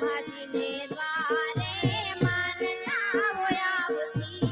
માજીને દ્વારે માનતા હોય આવતી.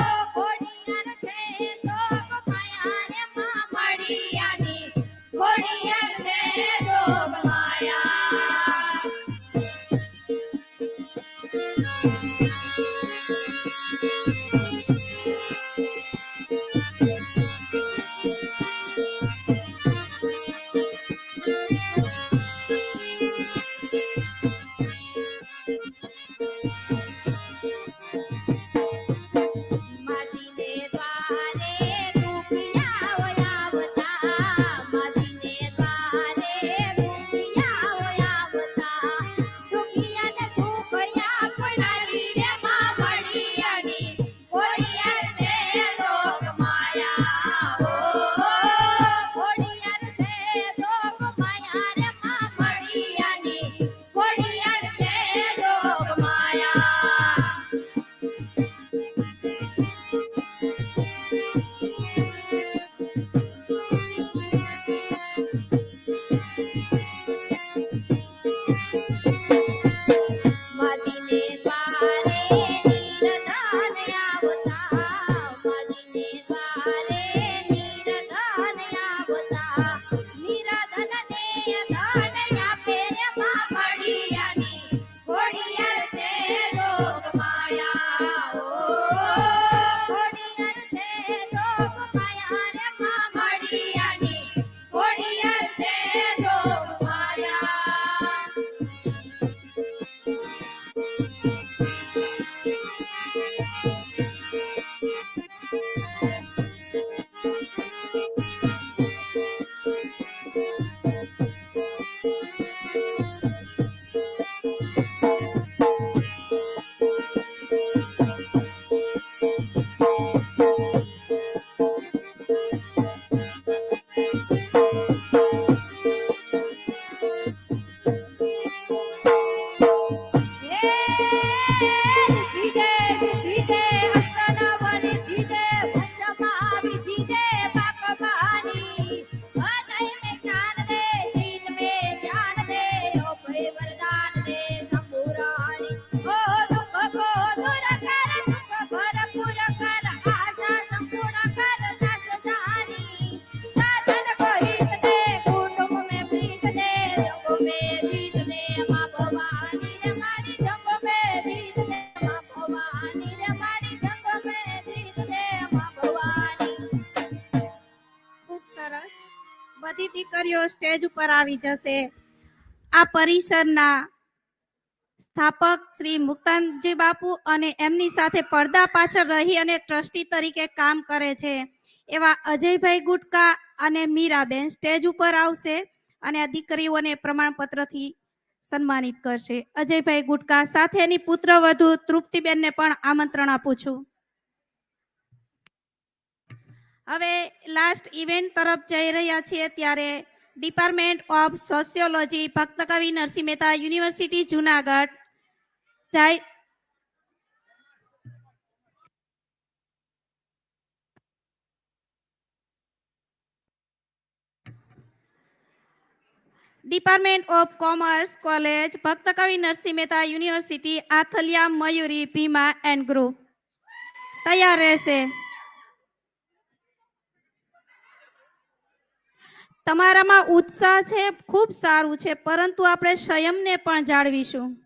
અધિકારીઓ સ્ટેજ ઉપર આવી જશે. આ પરિસરના સ્થાપક શ્રી મુક્તાનજી બાપુ અને એમની સાથે પડદા પાછળ રહી અને ટ્રસ્ટી તરીકે કામ કરે છે. એવા અજયભાઈ ગુટકા અને મીરાબેન સ્ટેજ ઉપર આવશે અને આ દીકરીઓને પ્રમાણપત્રથી સન્માનિત કરશે. અજયભાઈ ગુટકા સાથેની પુત્રવધુ તૃપ્તિબેનને પણ આમંત્રણ આપું છું. હવે લાસ્ટ ઇવેન્ટ તરફ જઈ રહ્યા છીએ ત્યારે ડિપાર્ટમેન્ટ ઓફ સોશિયોલોજી ભક્તકવિ નરસિંહ મહેતા યુનિવર્સિટી જુનાગઢ જાય ડિપાર્ટમેન્ટ ઓફ કોમર્સ કોલેજ ભક્ત કવિ Narsinh Mehta university Athaliya Mayuri Bhima and group તૈયાર રહેશે તમારામાં ઉત્સાહ છે ખૂબ સારું છે પરંતુ આપણે સંયમને પણ જાળવીશું.